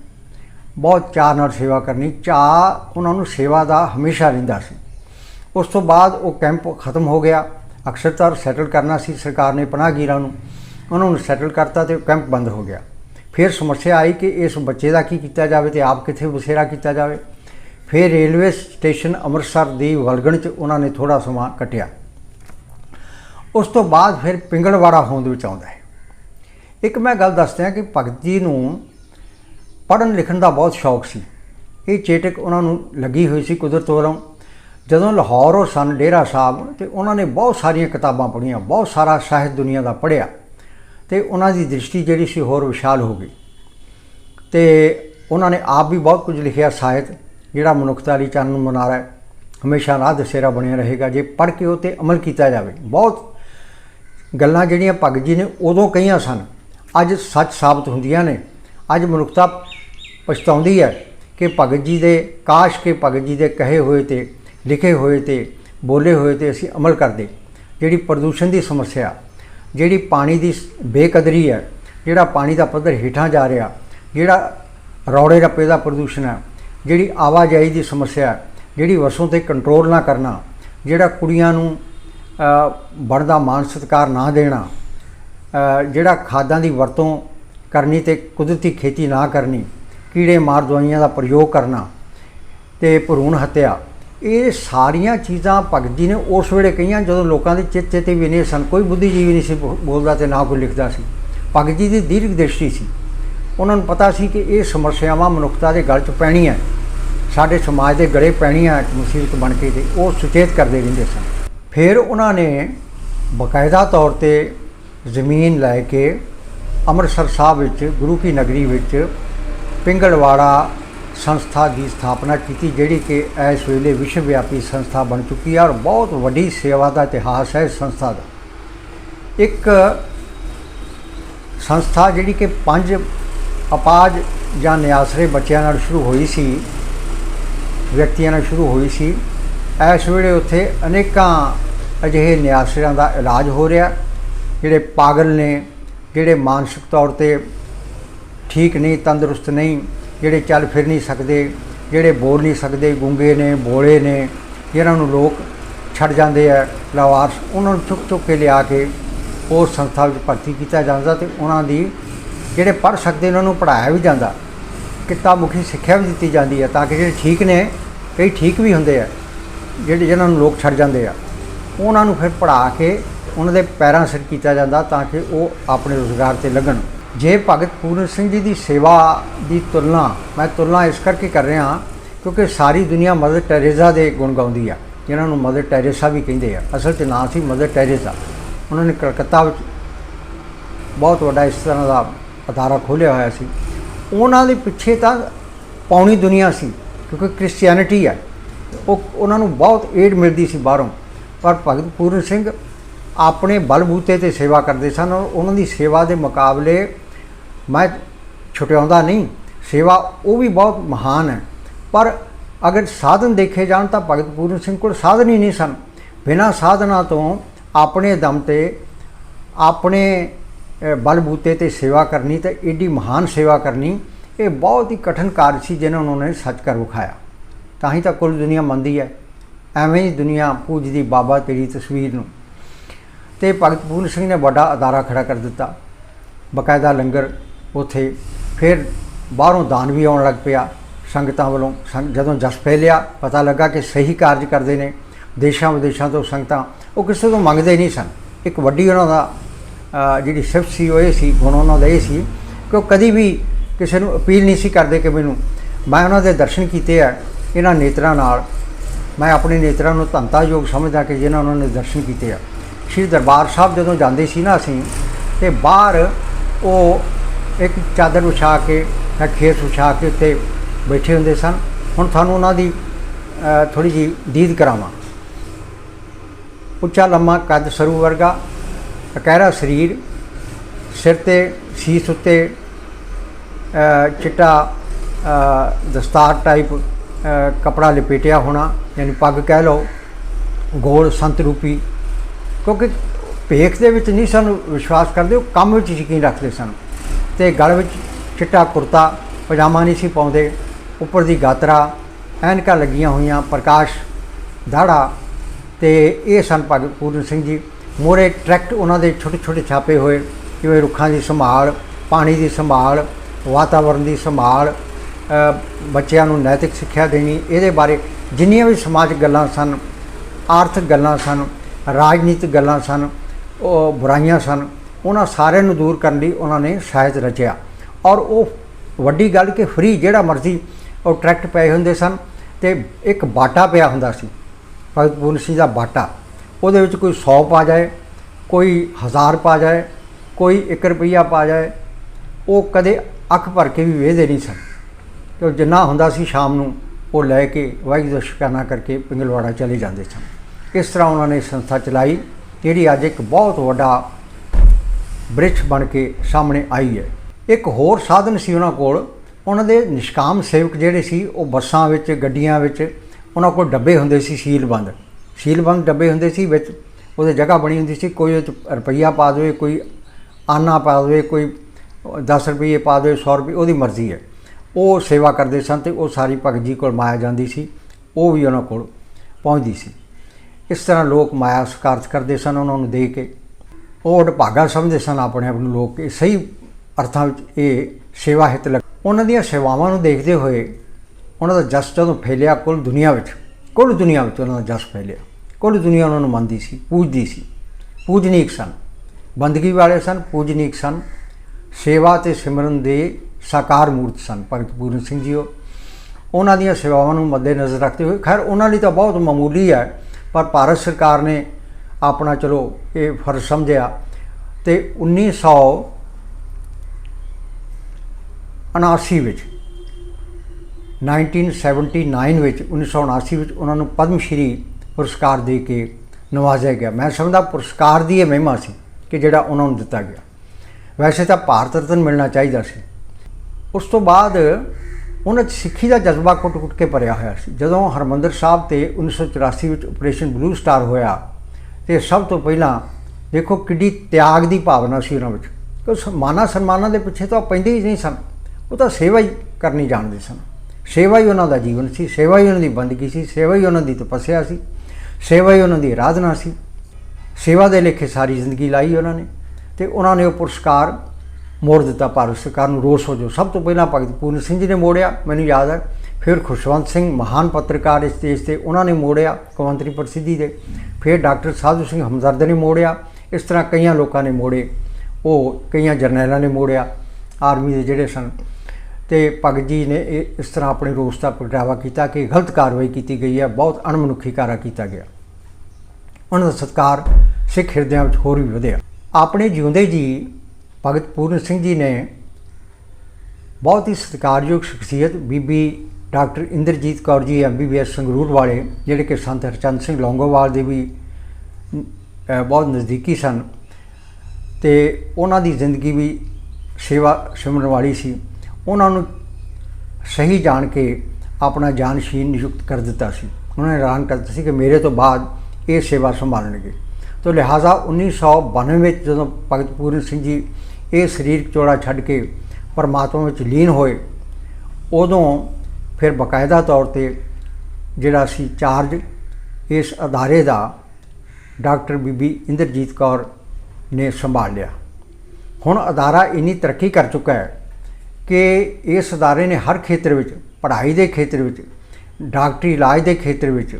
ਬਹੁਤ ਚਾਅ ਨਾਲ ਸੇਵਾ ਕਰਨੀ। ਚਾਅ ਉਹਨਾਂ ਨੂੰ ਸੇਵਾ ਦਾ ਹਮੇਸ਼ਾ ਰਹਿੰਦਾ ਸੀ। ਉਸ ਤੋਂ ਬਾਅਦ ਉਹ ਕੈਂਪ ਖਤਮ ਹੋ ਗਿਆ। ਅਕਸਰਤਰ ਸੈਟਲ ਕਰਨਾ ਸੀ ਸਰਕਾਰ ਨੇ ਪਨਾਹਗੀਰਾਂ ਨੂੰ। ਉਹਨਾਂ ਨੂੰ ਸੈਟਲ ਕਰਤਾ ਤੇ ਕੈਂਪ ਬੰਦ ਹੋ ਗਿਆ। ਫਿਰ ਸਮੱਸਿਆ ਆਈ ਕਿ ਇਸ ਬੱਚੇ ਦਾ ਕੀ ਕੀਤਾ ਜਾਵੇ ਤੇ ਆਪ ਕਿੱਥੇ ਬਸੇਰਾ ਕੀਤਾ ਜਾਵੇ। ਫਿਰ ਰੇਲਵੇ ਸਟੇਸ਼ਨ ਅੰਮ੍ਰਿਤਸਰ ਦੀ ਵਲਗਣ 'ਚ ਉਹਨਾਂ ਨੇ ਥੋੜਾ ਸਮਾਂ ਕੱਟਿਆ। ਉਸ ਤੋਂ ਬਾਅਦ ਫਿਰ ਪਿੰਗਲਵਾੜਾ ਹੋਂਦ ਵਿੱਚ ਆਉਂਦਾ ਹੈ। ਇੱਕ ਮੈਂ ਗੱਲ ਦੱਸਦਾ ਕਿ ਭਗਤ ਜੀ ਨੂੰ ਪੜ੍ਹਨ ਲਿਖਣ ਦਾ ਬਹੁਤ ਸ਼ੌਕ ਸੀ। ਇਹ ਚੇਟਕ ਉਹਨਾਂ ਨੂੰ ਲੱਗੀ ਹੋਈ ਸੀ ਕੁਦਰਤ ਵੱਲੋਂ। ਜਦੋਂ ਲਾਹੌਰ ਸਨ ਡੇਰਾ ਸਾਹਿਬ, ਤੇ ਉਹਨਾਂ ਨੇ ਬਹੁਤ ਸਾਰੀਆਂ ਕਿਤਾਬਾਂ ਪੜ੍ਹੀਆਂ, ਬਹੁਤ ਸਾਰਾ ਸਾਹਿਤ ਦੁਨੀਆ ਦਾ ਪੜ੍ਹਿਆ, ਤੇ ਉਹਨਾਂ ਦੀ ਦ੍ਰਿਸ਼ਟੀ ਜਿਹੜੀ ਸੀ ਹੋਰ ਵਿਸ਼ਾਲ ਹੋ ਗਈ। ਤੇ ਉਹਨਾਂ ਨੇ ਆਪ ਵੀ ਬਹੁਤ ਕੁਝ ਲਿਖਿਆ ਸਾਹਿਤ, ਜਿਹੜਾ ਮਨੁੱਖਤਾ ਲਈ ਚੰਨ ਮਨਾਰਾ ਹੈ। ਹਮੇਸ਼ਾ ਰਾਹ ਦਸੇਰਾ ਬਣਿਆ ਰਹੇਗਾ। ਜੇ ਪੜ੍ਹ ਕੇ ਉਹ ਤੇ ਅਮਲ ਕੀਤਾ ਜਾਵੇ। ਬਹੁਤ ਗੱਲਾਂ ਜਿਹੜੀਆਂ ਭਗਤ ਜੀ ਨੇ ਉਦੋਂ ਕਹੀਆਂ ਸਨ। ਅੱਜ ਸੱਚ ਸਾਬਤ ਹੁੰਦੀਆਂ ਨੇ। ਅੱਜ ਮਨੁੱਖਤਾ ਪਛਤਾਉਂਦੀ ਹੈ ਕਿ ਭਗਤ ਜੀ ਦੇ ਕਾਸ਼ ਕੇ ਭਗਤ ਜੀ ਦੇ ਕਹੇ ਹੋਏ ਤੇ, ਲਿਖੇ ਹੋਏ ਤੇ, ਬੋਲੇ ਹੋਏ ਤੇ ਅਸੀਂ ਅਮਲ ਕਰਦੇ। ਜਿਹੜੀ ਪ੍ਰਦੂਸ਼ਣ ਦੀ ਸਮੱਸਿਆ, ਜਿਹੜੀ ਪਾਣੀ ਦੀ ਬੇਕਦਰੀ ਹੈ, ਜਿਹੜਾ ਪਾਣੀ ਦਾ ਪੱਧਰ ਹੇਠਾਂ ਜਾ ਰਿਹਾ, ਜਿਹੜਾ ਰੌੜੇ ਰੱਪੇ ਦਾ ਪ੍ਰਦੂਸ਼ਣ ਹੈ, ਜਿਹੜੀ ਆਵਾਜਾਈ ਦੀ ਸਮੱਸਿਆ ਹੈ ਜਿਹੜੀ ਵਸੋਂ ਤੇ ਕੰਟਰੋਲ ਨਾ ਕਰਨਾ, ਜਿਹੜਾ ਕੁੜੀਆਂ ਨੂੰ ਬਣਦਾ ਮਾਨ ਸਤਿਕਾਰ ਨਾ ਦੇਣਾ ਜਿਹੜਾ ਖਾਦਾਂ ਦੀ ਵਰਤੋਂ ਕਰਨੀ ਤੇ ਕੁਦਰਤੀ ਖੇਤੀ ਨਾ ਕਰਨੀ ਕੀੜੇ ਮਾਰ ਦਵਾਈਆਂ ਦਾ ਪ੍ਰਯੋਗ ਕਰਨਾ ਤੇ ਭਰੂਣ ਹੱਤਿਆ, ਇਹ ਸਾਰੀਆਂ ਚੀਜ਼ਾਂ ਭਗਤ ਜੀ ਨੇ ਉਸ ਵੇਲੇ ਕਹੀਆਂ ਜਦੋਂ ਲੋਕਾਂ ਦੇ ਚਿੱਤ ਚੇਤੇ ਵੀ ਨਹੀਂ ਸਨ, ਕੋਈ ਬੁੱਧੀਜੀਵੀ ਨਹੀਂ ਸੀ ਬੋ- ਬੋਲਦਾ ਤੇ ਨਾ ਕੋਈ ਲਿਖਦਾ ਸੀ। ਭਗਤ ਜੀ ਦੀ ਦੀਰਘ ਦ੍ਰਿਸ਼ਟੀ ਸੀ। ਉਹਨਾਂ ਨੂੰ ਪਤਾ ਸੀ ਕਿ ਇਹ ਸਮੱਸਿਆਵਾਂ ਮਨੁੱਖਤਾ ਦੇ ਗਲ 'ਚ ਪੈਣੀਆਂ ਸਾਡੇ ਸਮਾਜ ਦੇ ਗਲੇ ਪੈਣੀਆਂ ਇੱਕ ਮੁਸੀਬਤ ਬਣ ਕੇ ਤੇ ਉਹ ਸੁਚੇਤ ਕਰਦੇ ਰਹਿੰਦੇ ਸਨ। ਫਿਰ ਉਹਨਾਂ ਨੇ ਬਕਾਇਦਾ ਤੌਰ ਤੇ ਜ਼ਮੀਨ ਲੈ ਕੇ ਅੰਮ੍ਰਿਤਸਰ ਸਾਹਿਬ ਵਿੱਚ, ਗੁਰੂ ਕੀ ਨਗਰੀ ਵਿੱਚ ਪਿੰਗਲਵਾੜਾ ਸੰਸਥਾ ਦੀ ਸਥਾਪਨਾ ਕੀਤੀ, ਜਿਹੜੀ ਕਿ ਇਸ ਵੇਲੇ ਵਿਸ਼ਵ ਵਿਆਪੀ ਸੰਸਥਾ ਬਣ ਚੁੱਕੀ ਹੈ ਔਰ ਬਹੁਤ ਵੱਡੀ ਸੇਵਾ ਦਾ ਇਤਿਹਾਸ ਹੈ ਇਸ ਸੰਸਥਾ ਦਾ। ਇੱਕ ਸੰਸਥਾ ਜਿਹੜੀ ਕਿ ਪੰਜ ਅਪਾਜ ਜਾਂ ਨਿਆਸਰੇ ਬੱਚਿਆਂ ਨਾਲ ਸ਼ੁਰੂ ਹੋਈ ਸੀ, ਵਿਅਕਤੀਆਂ ਨਾਲ ਸ਼ੁਰੂ ਹੋਈ ਸੀ, ਇਸ ਵੇਲੇ ਉੱਥੇ ਅਨੇਕਾਂ ਅਜਿਹੇ ਨਿਆਸਰਿਆਂ ਦਾ ਇਲਾਜ ਹੋ ਰਿਹਾ, ਜਿਹੜੇ ਪਾਗਲ ਨੇ, ਜਿਹੜੇ ਮਾਨਸਿਕ ਤੌਰ ਤੇ ਠੀਕ ਨਹੀਂ, ਤੰਦਰੁਸਤ ਨਹੀਂ, ਜਿਹੜੇ ਚੱਲ ਫਿਰ ਨਹੀਂ ਸਕਦੇ, ਜਿਹੜੇ ਬੋਲ ਨਹੀਂ ਸਕਦੇ, ਗੁੰਗੇ ਨੇ, ਬੋਲੇ ਨੇ ਜਿਹਨਾਂ ਨੂੰ ਲੋਕ ਛੱਡ ਜਾਂਦੇ ਆ, ਲਾਵਾਰਸ, ਉਹਨਾਂ ਨੂੰ ਚੁੱਕ ਚੁੱਕ ਕੇ ਲਿਆ ਕੇ ਉਸ ਸੰਸਥਾ ਵਿੱਚ ਭਰਤੀ ਕੀਤਾ ਜਾਂਦਾ ਤੇ ਉਹਨਾਂ ਦੀ ਜਿਹੜੇ ਪੜ੍ਹ ਸਕਦੇ ਉਹਨਾਂ ਨੂੰ ਪੜ੍ਹਾਇਆ ਵੀ ਜਾਂਦਾ, ਕਿੱਤਾ ਮੁਖੀ ਸਿੱਖਿਆ ਵੀ ਦਿੱਤੀ ਜਾਂਦੀ ਹੈ ਤਾਂ ਕਿ ਜਿਹੜੇ ਠੀਕ ਨੇ, ਕਈ ਠੀਕ ਵੀ ਹੁੰਦੇ ਆ, ਜਿਹੜੇ ਜਿਹਨਾਂ ਨੂੰ ਲੋਕ ਛੱਡ ਜਾਂਦੇ ਆ, ਉਹਨਾਂ ਨੂੰ ਫਿਰ ਪੜ੍ਹਾ ਕੇ ਉਹਨਾਂ ਦੇ ਪੈਰਾਂ ਸਿਰ ਕੀਤਾ ਜਾਂਦਾ ਤਾਂ ਕਿ ਉਹ ਆਪਣੇ ਰੋਜ਼ਗਾਰ ਤੇ ਲੱਗਣ। ਜੇ ਭਗਤ ਪੂਰਨ ਸਿੰਘ ਜੀ ਦੀ ਸੇਵਾ ਦੀ ਤੁਲਨਾ, ਮੈਂ ਤੁਲਨਾ ਇਸ ਕਰਕੇ ਕਰ ਰਿਹਾ ਕਿਉਂਕਿ ਸਾਰੀ ਦੁਨੀਆ ਮਦਰ ਟੈਰੇਜ਼ਾ ਦੇ ਗੁਣ ਗਾਉਂਦੀ ਆ, ਜਿਨ੍ਹਾਂ ਨੂੰ ਮਦਰ ਟੈਰੇਸਾ ਵੀ ਕਹਿੰਦੇ ਆ। ਅਸਲ 'ਚ ਨਾਂ ਸੀ ਮਦਰ ਟੈਰੇਜ਼ਾ। ਉਹਨਾਂ ਨੇ ਕਲਕੱਤਾ ਵਿੱਚ ਬਹੁਤ ਵੱਡਾ ਇਸ ਤਰ੍ਹਾਂ ਦਾ ਅਦਾਰਾ ਖੋਲ੍ਹਿਆ ਹੋਇਆ ਸੀ। ਉਹਨਾਂ ਦੇ ਪਿੱਛੇ ਤਾਂ ਪੌਣੀ ਦੁਨੀਆ ਸੀ, ਕਿਉਂਕਿ ਕ੍ਰਿਸਚੀਅਨਿਟੀ ਹੈ ਉਹ, ਉਹਨਾਂ ਨੂੰ ਬਹੁਤ ਏਡ ਮਿਲਦੀ ਸੀ ਬਾਹਰੋਂ। ਪਰ ਭਗਤ ਪੂਰਨ ਸਿੰਘ ਆਪਣੇ ਬਲਬੂਤੇ ਤੇ ਸੇਵਾ ਕਰਦੇ ਸਨ ਔਰ ਉਹਨਾਂ ਦੀ ਸੇਵਾ ਦੇ ਮੁਕਾਬਲੇ ਮੈਂ ਛੁਟਿਆਉਂਦਾ ਨਹੀਂ ਸੇਵਾ ਉਹ ਵੀ ਬਹੁਤ ਮਹਾਨ ਹੈ। ਪਰ ਅਗਰ ਸਾਧਨ ਦੇਖੇ ਜਾਣ ਤਾਂ ਭਗਤ ਪੂਰਨ ਸਿੰਘ ਕੋਲ ਸਾਧਨ ਹੀ ਨਹੀਂ ਸਨ। ਬਿਨਾਂ ਸਾਧਨਾ ਤੋਂ ਆਪਣੇ ਦਮ ਤੇ ਆਪਣੇ ਅ, ਬਲਬੂਤੇ ਤੇ ਸੇਵਾ ਕਰਨੀ ਤੇ ਏਡੀ ਮਹਾਨ ਸੇਵਾ ਕਰਨੀ ਇਹ ਬਹੁਤ ਹੀ ਕਠਿਨ ਕਾਰਜ ਸੀ ਜਿਹਨਾਂ ਉਹਨਾਂ ਨੇ ਸੱਚ ਕਰ ਵਿਖਾਇਆ। ਤਾਂ ਹੀ ਤਾਂ ਕੁੱਲ ਦੁਨੀਆ ਮੰਨਦੀ ਹੈ। ਐਵੇਂ ਹੀ ਦੁਨੀਆ ਪੂਜਦੀ ਬਾਬਾ ਤੇਰੀ ਤਸਵੀਰ ਨੂੰ। ਤੇ ਭਗਤ ਪੂਰਨ ਸਿੰਘ ਨੇ ਵੱਡਾ ਅਦਾਰਾ ਖੜਾ ਕਰ ਦਿੱਤਾ। ਬਕਾਇਦਾ ਲੰਗਰ ਉੱਥੇ ਫਿਰ ਬਾਹਰੋਂ ਦਾਨ ਵੀ ਆਉਣ ਲੱਗ ਪਿਆ। ਸੰਗਤਾਂ ਵੱਲੋਂ ਸੰਗ- ਜਦੋਂ ਜਸ ਫੈਲਿਆ, ਪਤਾ ਲੱਗਾ ਕਿ ਸਹੀ ਕਾਰਜ ਕਰਦੇ ਨੇ। ਦੇਸ਼ਾਂ ਵਿਦੇਸ਼ਾਂ ਤੋਂ ਸੰਗਤਾਂ, ਉਹ ਕਿਸੇ ਤੋਂ ਮੰਗਦੇ ਨਹੀਂ ਸਨ। ਇੱਕ ਵੱਡੀ ਉਹਨਾਂ ਦਾ ਜਿਹੜੀ ਸਿਫਤ ਸੀ, ਉਹ ਇਹ ਸੀ, ਗੁਣ ਉਹਨਾਂ ਦਾ ਇਹ ਸੀ ਕਿ ਉਹ ਕਦੀ ਵੀ ਕਿਸੇ ਨੂੰ ਅਪੀਲ ਨਹੀਂ ਸੀ ਕਰਦੇ ਕਿ ਮੈਨੂੰ, ਮੈਂ ਉਹਨਾਂ ਦੇ ਦਰਸ਼ਨ ਕੀਤੇ ਆ, ਇਹਨਾਂ ਨੇਤਰਾਂ ਨਾਲ। ਮੈਂ ਆਪਣੇ ਨੇਤਰਾਂ ਨੂੰ ਧੰਤਾ ਯੋਗ ਸਮਝਦਾ ਕਿ ਜਿਨ੍ਹਾਂ ਉਹਨਾਂ ਨੇ ਦਰਸ਼ਨ ਕੀਤੇ ਆ। ਸ਼੍ਰੀ ਦਰਬਾਰ ਸਾਹਿਬ ਜਦੋਂ ਜਾਂਦੇ ਸੀ ਨਾ ਅਸੀਂ, ਤੇ ਬਾਹਰ ਉਹ ਇੱਕ ਚਾਦਰ ਵਿਛਾ ਕੇ ਜਾਂ ਖੇਸ ਵਿਛਾ ਕੇ ਉੱਤੇ ਬੈਠੇ ਹੁੰਦੇ ਸਨ। ਹੁਣ ਤੁਹਾਨੂੰ ਉਹਨਾਂ ਦੀ ਥੋੜੀ ਜੀ ਦੀਦ ਕਰਾਵਾਂ। ਉੱਚਾ ਲੰਮਾ ਕੱਦ ਸਰੂ ਵਰਗਾ ਅਕਹਿਰਾ ਸਰੀਰ ਸਿਰ ਤੇ ਸੀਸ ਉੱਤੇ ਚਿੱਟਾ ਦਸਤਾਰ ਟਾਈਪ ਅ, ਕਪੜਾ ਲਪੇਟਿਆ ਹੋਣਾ ਯਾਨੀ ਪੱਗ ਕਹਿ ਲਓ ਗੋਲ ਸੰਤ ਰੂਪੀ। ਕਿਉਂਕਿ ਭੇਖ ਦੇ ਵਿੱਚ ਨਹੀਂ ਸਾਨੂੰ ਵਿਸ਼ਵਾਸ ਕਰਦੇ ਉਹ ਕੰਮ ਵਿੱਚ ਯਕੀਨ ਰੱਖਦੇ ਸਨ। ਤੇ ਗਲ ਵਿੱਚ ਚਿੱਟਾ ਕੁਰਤਾ ਪਜਾਮਾ ਨਹੀਂ ਸੀ ਪਾਉਂਦੇ। ਉੱਪਰ ਦੀ ਗਾਤਰਾ, ਐਨਕਾਂ ਲੱਗੀਆਂ ਹੋਈਆਂ, ਪ੍ਰਕਾਸ਼, ਦਾੜਾ ਤੇ ਇਹ ਸਨ ਭਗਤ ਪੂਰਨ ਸਿੰਘ ਜੀ। ਮੋਰੇ ਟਰੈਕਟ ਉਹਨਾਂ ਦੇ ਛੋਟੇ ਛੋਟੇ ਛਾਪੇ ਹੋਏ, ਜਿਵੇਂ ਰੁੱਖਾਂ ਦੀ ਸੰਭਾਲ, ਪਾਣੀ ਦੀ ਸੰਭਾਲ ਵਾਤਾਵਰਣ ਦੀ ਸੰਭਾਲ ਬੱਚਿਆਂ ਨੂੰ ਨੈਤਿਕ ਸਿੱਖਿਆ ਦੇਣੀ, ਇਹਦੇ ਬਾਰੇ ਜਿੰਨੀਆਂ ਵੀ ਸਮਾਜਿਕ ਗੱਲਾਂ ਸਨ, ਆਰਥਿਕ ਗੱਲਾਂ ਸਨ, ਰਾਜਨੀਤਿਕ ਗੱਲਾਂ ਸਨ, ਉਹ ਬੁਰਾਈਆਂ ਸਨ ਉਹਨਾਂ ਸਾਰਿਆਂ ਨੂੰ ਦੂਰ ਕਰਨ ਲਈ ਉਹਨਾਂ ਨੇ ਸਾਹਿਤ ਰਚਿਆ। ਔਰ ਉਹ ਵੱਡੀ ਗੱਲ ਕਿ ਫ੍ਰੀ ਜਿਹੜਾ ਮਰਜ਼ੀ ਉਹ ਟਰੈਕਟ ਪਏ ਹੁੰਦੇ ਸਨ ਤੇ ਇੱਕ ਬਾਟਾ ਪਿਆ ਹੁੰਦਾ ਸੀ, ਭਗਤ ਪੂਰਨ ਸਿੰਘ ਦਾ ਬਾਟਾ। ਉਹਦੇ ਵਿੱਚ ਕੋਈ 100 ਪਾ ਜਾਏ, ਕੋਈ 1000 ਪਾ ਜਾਏ, ਕੋਈ 1 ਰੁਪਈਆ ਪਾ ਜਾਏ, ਉਹ ਕਦੇ ਅੱਖ ਭਰ ਕੇ ਵੀ ਵੇਖਦੇ ਨਹੀਂ ਸਨ। ਤੇ ਜਿੰਨਾ ਹੁੰਦਾ ਸੀ ਸ਼ਾਮ ਨੂੰ, ਉਹ ਲੈ ਕੇ ਵਾਹਿਗੁਰੂ ਦਾ ਸ਼ੁਕਰਾਨਾ ਕਰਕੇ ਪਿੰਗਲਵਾੜਾ ਚਲੇ ਜਾਂਦੇ ਸਨ। ਇਸ ਤਰ੍ਹਾਂ ਉਹਨਾਂ ਨੇ ਸੰਸਥਾ ਚਲਾਈ, ਜਿਹੜੀ ਅੱਜ ਇੱਕ ਬਹੁਤ ਵੱਡਾ ਬ੍ਰਿਛ ਬਣ ਕੇ ਸਾਹਮਣੇ ਆਈ ਹੈ। ਇੱਕ ਹੋਰ ਸਾਧਨ ਸੀ ਉਹਨਾਂ ਕੋਲ। ਉਹਨਾਂ ਦੇ ਨਿਸ਼ਕਾਮ ਸੇਵਕ ਜਿਹੜੇ ਸੀ, ਉਹ ਬੱਸਾਂ ਵਿੱਚ, ਗੱਡੀਆਂ ਵਿੱਚ ਉਹਨਾਂ ਕੋਲ ਡੱਬੇ ਹੁੰਦੇ ਸੀ ਸੀਲਬੰਦ। ਸੀਲਬੰਦ ਡੱਬੇ ਹੁੰਦੇ ਸੀ ਵਿੱਚ ਉਹਦੇ ਜਗ੍ਹਾ ਬਣੀ ਹੁੰਦੀ ਸੀ। ਕੋਈ ਉਹ 'ਚ ਰੁਪਈਆ ਪਾ ਦੇਵੇ, ਕੋਈ ਆਨਾ ਪਾ ਦੇਵੇ, ਕੋਈ 10 ਰੁਪਏ ਪਾ ਦੇਵੇ 100 ਰੁਪਏ ਉਹਦੀ ਮਰਜ਼ੀ ਹੈ। ਉਹ ਸੇਵਾ ਕਰਦੇ ਸਨ ਤੇ ਉਹ ਸਾਰੀ ਭਗਤ ਜੀ ਕੋਲ ਮਾਇਆ ਜਾਂਦੀ ਸੀ। ਉਹ ਵੀ ਉਹਨਾਂ ਕੋਲ ਪਹੁੰਚਦੀ ਸੀ। ਇਸ ਤਰ੍ਹਾਂ ਲੋਕ ਮਾਇਆ ਸਕਾਰਤ ਕਰਦੇ ਸਨ ਉਹਨਾਂ ਨੂੰ ਦੇ ਕੇ। ਉਹ ਅਡਭਾਗਾ ਸਮਝਦੇ ਸਨ ਆਪਣੇ ਆਪ ਨੂੰ ਲੋਕ ਕਿ ਸਹੀ ਅਰਥਾਂ ਵਿੱਚ ਇਹ ਸੇਵਾ ਹਿਤ ਲੱਗ ਉਹਨਾਂ ਦੀਆਂ ਸੇਵਾਵਾਂ ਨੂੰ ਦੇਖਦੇ ਹੋਏ ਉਹਨਾਂ ਦਾ ਜਸ ਜਦੋਂ ਫੈਲਿਆ ਕੁੱਲ ਦੁਨੀਆ ਵਿੱਚ, ਕੁੱਲ ਦੁਨੀਆ ਵਿੱਚ ਉਹਨਾਂ ਦਾ ਜਸ ਫੈਲਿਆ। ਕੁੱਲ ਦੁਨੀਆ ਉਹਨਾਂ ਨੂੰ ਮੰਨਦੀ ਸੀ, ਪੂਜਦੀ ਸੀ। ਪੂਜਨੀਕ ਸਨ। ਬੰਦਗੀ ਵਾਲੇ ਸਨ, ਪੂਜਨੀਕ ਸਨ। ਸੇਵਾ ਤੇ ਸਿਮਰਨ ਦੇ ਸਾਕਾਰ ਮੂਰਤ ਸਨ, ਭਗਤ ਪੂਰਨ ਸਿੰਘ ਜੀ ਉਹਨਾਂ ਦੀਆਂ ਸੇਵਾਵਾਂ ਨੂੰ ਮੱਦੇ ਨਜ਼ਰ ਰੱਖਦੇ ਹੋਏ, ਖੈਰ, ਉਹਨਾਂ ਲਈ ਤਾਂ ਬਹੁਤ ਮਾਮੂਲੀ ਹੈ, ਪਰ ਭਾਰਤ ਸਰਕਾਰ ਨੇ ਆਪਣਾ ਚਲੋ ਇਹ ਫਰਜ਼ ਸਮਝਿਆ ਤੇ 1979 ਵਿੱਚ 1979 ਵਿੱਚ 1979 ਵਿੱਚ ਉਹਨਾਂ ਨੂੰ ਪਦਮ ਸ਼੍ਰੀ ਪੁਰਸਕਾਰ ਦੇ ਕੇ ਨਵਾਜ਼ਿਆ ਗਿਆ। ਮੈਂ ਸਮਝਦਾ ਪੁਰਸਕਾਰ ਦੀ ਇਹ ਮਹਿਮਾ ਸੀ ਕਿ ਜਿਹੜਾ ਉਹਨਾਂ ਨੂੰ ਦਿੱਤਾ ਗਿਆ। ਵੈਸੇ ਤਾਂ ਭਾਰਤ ਰਤਨ ਮਿਲਣਾ ਚਾਹੀਦਾ ਸੀ। ਉਸ ਤੋਂ ਬਾਅਦ ਉਹਨਾਂ 'ਚ ਸਿੱਖੀ ਦਾ ਜਜ਼ਬਾ ਕੁੱਟ-ਕੁੱਟ ਕੇ ਭਰਿਆ ਹੋਇਆ ਸੀ। ਜਦੋਂ ਹਰਮੰਦਰ ਸਾਹਿਬ ਤੇ 1984 ਵਿੱਚ ਆਪਰੇਸ਼ਨ ਬਲੂ ਸਟਾਰ ਹੋਇਆ ਤੇ ਸਭ ਤੋਂ ਪਹਿਲਾਂ ਦੇਖੋ ਕਿੱਡੀ ਤਿਆਗ ਦੀ ਭਾਵਨਾ ਸੀ ਉਹਨਾਂ ਵਿੱਚ। ਕਿ ਸਨਮਾਨਾਂ ਸਨਮਾਨਾਂ ਦੇ ਪਿੱਛੇ ਤਾਂ ਪੈਂਦੇ ਹੀ ਨਹੀਂ ਸਨ। ਉਹ ਤਾਂ ਸੇਵਾ ਹੀ ਕਰਨੀ ਜਾਣਦੇ ਸਨ। ਸੇਵਾ ਹੀ ਉਹਨਾਂ ਦਾ ਜੀਵਨ ਸੀ, ਸੇਵਾ ਹੀ ਉਹਨਾਂ ਦੀ ਬੰਦਗੀ ਸੀ, ਸੇਵਾ ਹੀ ਉਹਨਾਂ ਦੀ ਤਪੱਸਿਆ ਸੀ, ਸੇਵਾ ਹੀ ਉਹਨਾਂ ਦੀ ਆਰਾਧਨਾ ਸੀ। ਸੇਵਾ ਦੇ ਲੇਖੇ ਸਾਰੀ ਜ਼ਿੰਦਗੀ ਲਾਈ ਉਹਨਾਂ ਨੇ ਤੇ ਉਹਨਾਂ ਨੇ ਉਹ ਪੁਰਸਕਾਰ ਮੋੜ ਦਿੱਤਾ ਭਾਰਤ ਸਰਕਾਰ ਨੂੰ, ਰੋਸ ਹੋ ਜੋ ਸਭ ਤੋਂ ਪਹਿਲਾਂ ਭਗਤ ਪੂਰਨ ਸਿੰਘ ਜੀ ਨੇ ਮੋੜਿਆ, ਮੈਨੂੰ ਯਾਦ ਹੈ। ਫਿਰ ਖੁਸ਼ਵੰਤ ਸਿੰਘ, ਮਹਾਨ ਪੱਤਰਕਾਰ ਇਸ ਦੇਸ਼ ਤੇ ਉਹਨਾਂ ਨੇ ਮੋੜਿਆ ਕੌਮਾਂਤਰੀ ਪ੍ਰਸਿੱਧੀ ਦੇ। ਫਿਰ ਡਾਕਟਰ ਸਾਧੂ ਸਿੰਘ ਹਮਦਰਦ ਨੇ ਮੋੜਿਆ, ਇਸ ਤਰ੍ਹਾਂ ਕਈਆਂ ਲੋਕਾਂ ਨੇ ਮੋੜੇ। ਉਹ ਕਈਆਂ ਜਰਨੈਲਾਂ ਨੇ ਮੋੜਿਆ, ਆਰਮੀ ਦੇ ਜਿਹੜੇ ਸਨ। ਤੇ ਭਗਤ ਜੀ ਨੇ ਇਹ, ਇਸ ਤਰ੍ਹਾਂ ਆਪਣੇ ਰੋਸ ਦਾ ਪ੍ਰਗਟਾਵਾ ਕੀਤਾ ਕਿ ਗਲਤ ਕਾਰਵਾਈ ਕੀਤੀ ਗਈ ਹੈ, ਬਹੁਤ ਅਣਮਨੁੱਖੀ ਕਾਰਾ ਕੀਤਾ ਗਿਆ। ਉਹਨਾਂ ਦਾ ਸਤਕਾਰ ਸਿੱਖ ਹਿਰਦਿਆਂ ਵਿੱਚ ਹੋਰ ਵੀ ਵਧਿਆ। ਆਪਣੇ ਜਿਉਂਦੇ ਜੀ, ਭਗਤ ਪੂਰਨ ਸਿੰਘ ਜੀ ਨੇ ਬਹੁਤ ਹੀ ਸਤਿਕਾਰਯੋਗ ਸ਼ਖਸੀਅਤ ਬੀਬੀ ਡਾਕਟਰ ਇੰਦਰਜੀਤ ਕੌਰ ਜੀ ਐਮਬੀਬੀਐਸ ਸੰਗਰੂਰ ਵਾਲੇ, ਜਿਹੜੇ ਕਿ ਸੰਤ ਹਰਚੰਦ ਸਿੰਘ ਲੌਂਗੋਵਾਲ ਦੇ ਵੀ ਬਹੁਤ ਨਜ਼ਦੀਕੀ ਸਨ ਤੇ ਉਹਨਾਂ ਦੀ ਜ਼ਿੰਦਗੀ ਵੀ ਸੇਵਾ ਸਿਮਰਨ ਵਾਲੀ ਸੀ। ਉਹਨਾਂ ਨੂੰ ਸਹੀ ਜਾਣ ਕੇ ਆਪਣਾ ਜਾਨਸ਼ੀਨ ਨਿਯੁਕਤ ਕਰ ਦਿੱਤਾ ਸੀ। ਉਹਨਾਂ ਨੇ ਐਲਾਨ ਕਰ ਦਿੱਤਾ ਸੀ ਕਿ ਮੇਰੇ ਤੋਂ ਬਾਅਦ ਇਹ ਸੇਵਾ ਸੰਭਾਲਣਗੇ। ਤੋਂ ਲਿਹਾਜ਼ਾ 1992 ਵਿੱਚ ਜਦੋਂ ਭਗਤ ਪੂਰਨ ਸਿੰਘ ਜੀ ਇਹ ਸਰੀਰਕ ਚੋੜਾ ਛੱਡ ਕੇ ਪਰਮਾਤਮਾ ਵਿੱਚ ਲੀਨ ਹੋਏ, ਉਦੋਂ ਫਿਰ ਬਕਾਇਦਾ ਤੌਰ ਤੇ ਜਿਹੜਾ ਸੀ ਚਾਰਜ, ਇਸ ਅਦਾਰੇ ਦਾ ਡਾਕਟਰ ਬੀਬੀ ਇੰਦਰਜੀਤ ਕੌਰ ਨੇ ਸੰਭਾਲ ਲਿਆ। ਹੁਣ ਅਦਾਰਾ ਇੰਨੀ ਤਰੱਕੀ ਕਰ ਚੁੱਕਾ ਹੈ ਕਿ ਇਸ ਅਦਾਰੇ ਨੇ ਹਰ ਖੇਤਰ ਵਿੱਚ, ਪੜ੍ਹਾਈ ਦੇ ਖੇਤਰ ਵਿੱਚ, ਡਾਕਟਰੀ ਇਲਾਜ ਦੇ ਖੇਤਰ ਵਿੱਚ,